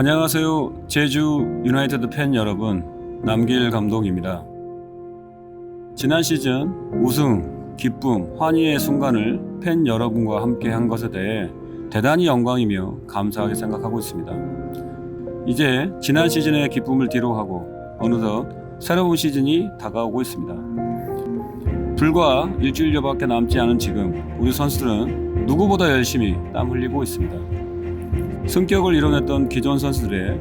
안녕하세요. 제주 유나이티드 팬 여러분. 남길 감독입니다. 지난 시즌 우승, 기쁨, 환희의 순간을 팬 여러분과 함께 한 것에 대해 대단히 영광이며 감사하게 생각하고 있습니다. 이제 지난 시즌의 기쁨을 뒤로하고 어느덧 새로운 시즌이 다가오고 있습니다. 불과 일주일여밖에 남지 않은 지금 우리 선수들은 누구보다 열심히 땀 흘리고 있습니다. 승격을 이뤄냈던 기존 선수들의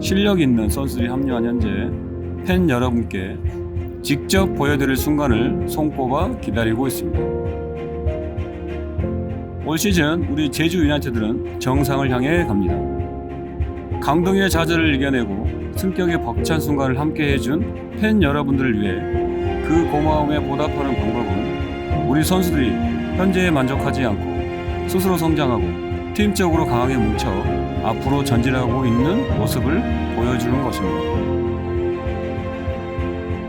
실력 있는 선수들이 합류한 현재 팬 여러분께 직접 보여드릴 순간을 손꼽아 기다리고 있습니다. 올 시즌 우리 제주 유나이티드는 정상을 향해 갑니다. 강동의 좌절을 이겨내고 승격의 벅찬 순간을 함께 해준 팬 여러분들을 위해 그 고마움에 보답하는 방법은 우리 선수들이 현재에 만족하지 않고 스스로 성장하고 팀적으로 강하게 뭉쳐 앞으로 전진하고 있는 모습을 보여주는 것입니다.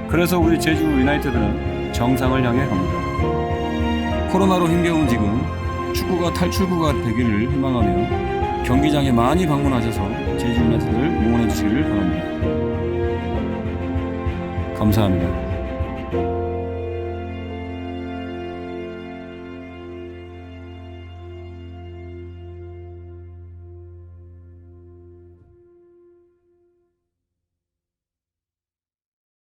그래서 우리 제주 유나이티드는 정상을 향해 갑니다. 코로나로 힘겨운 지금 축구가 탈출구가 되기를 희망하며 경기장에 많이 방문하셔서 제주 유나이티드를 응원해 주시기를 바랍니다. 감사합니다.